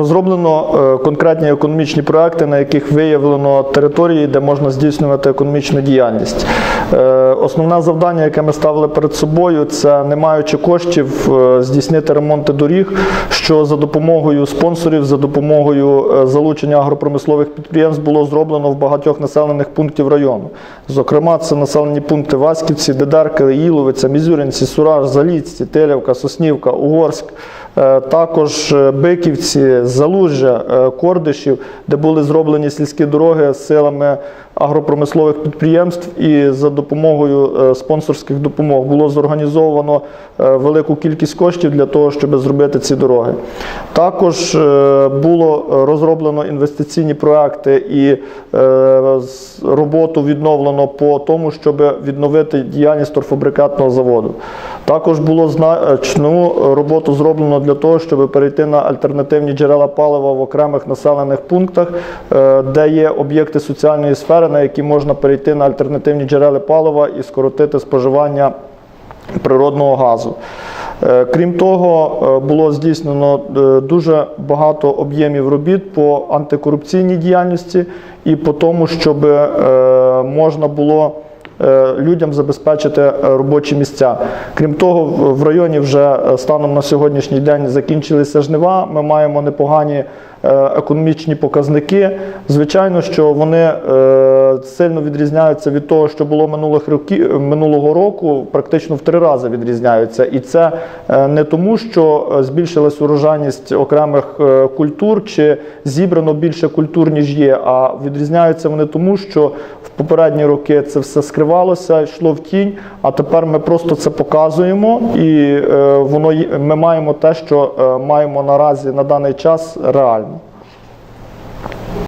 Розроблено е, конкретні економічні проекти, на яких виявлено території, де можна здійснювати економічну діяльність. Е, Основне завдання, яке ми ставили перед собою, це не маючи коштів е, здійснити ремонти доріг, що за допомогою спонсорів, за допомогою залучення агропромислових підприємств було зроблено в багатьох населених пунктів району. Зокрема, це населені пункти Васьківці, Дедерки, Іловиця, Мізюринці, Сураж, Заліцці, Телявка, Соснівка, Угорськ. Е, Також е, Биківці, Залужжя, е, Кордишів, де були зроблені сільські дороги силами агропромислових підприємств і за допомогою спонсорських допомог було зорганізовано велику кількість коштів для того, щоб зробити ці дороги. Також було розроблено інвестиційні проекти і роботу відновлено по тому, щоб відновити діяльність торфобрикетного заводу. Також було значну роботу зроблено для того, щоб перейти на альтернативні джерела палива в окремих населених пунктах, е, де є об'єкти соціальної сфери, на які можна перейти на альтернативні джерела палива і скоротити споживання природного газу. Е, Крім того, е, було здійснено дуже багато об'ємів робіт по антикорупційній діяльності і по тому, щоб можна було людям забезпечити е, робочі місця. Крім того, в- районі вже е, станом на сьогоднішній день закінчилися жнива. Ми маємо непогані е, економічні показники. Звичайно, що вони е, сильно відрізняються від того, що було минулих років, минулого року, практично в три рази відрізняються. І це е, не тому, що е, збільшилась урожайність окремих е, культур чи зібрано більше культур, ніж є, а відрізняються вони тому, що в попередні роки це все скривалося, йшло в тінь, а тепер ми просто це показуємо, і е, воно ми маємо те, що е, маємо наразі на даний час реально.